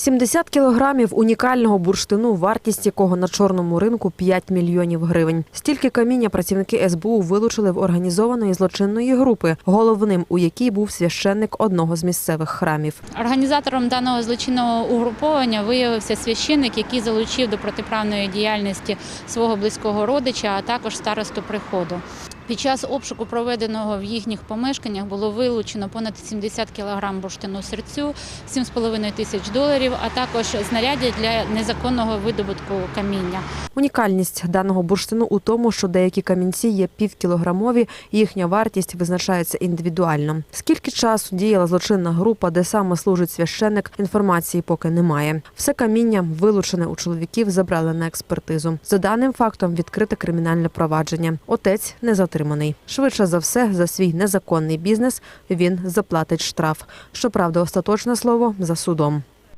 70 кілограмів унікального бурштину, вартість якого на чорному ринку 5 мільйонів гривень. Стільки каміння працівники СБУ вилучили в організованої злочинної групи, головним у якій був священник одного з місцевих храмів. Організатором даного злочинного угруповання виявився священник, який залучив до протиправної діяльності свого близького родича, а також старосту приходу. Під час обшуку, проведеного в їхніх помешканнях, було вилучено понад 70 кг бурштину серцю, 7,5 тисяч доларів, а також знаряддя для незаконного видобутку каміння. Унікальність даного бурштину у тому, що деякі камінці є півкілограмові, їхня вартість визначається індивідуально. Скільки часу діяла злочинна група, де саме служить священник, інформації поки немає. Все каміння, вилучене у чоловіків, забрали на експертизу. За даним фактом відкрите кримінальне провадження. Отець не затриманий. Швидше за все, за свій незаконний бізнес він заплатить штраф. Щоправда, остаточне слово за судом.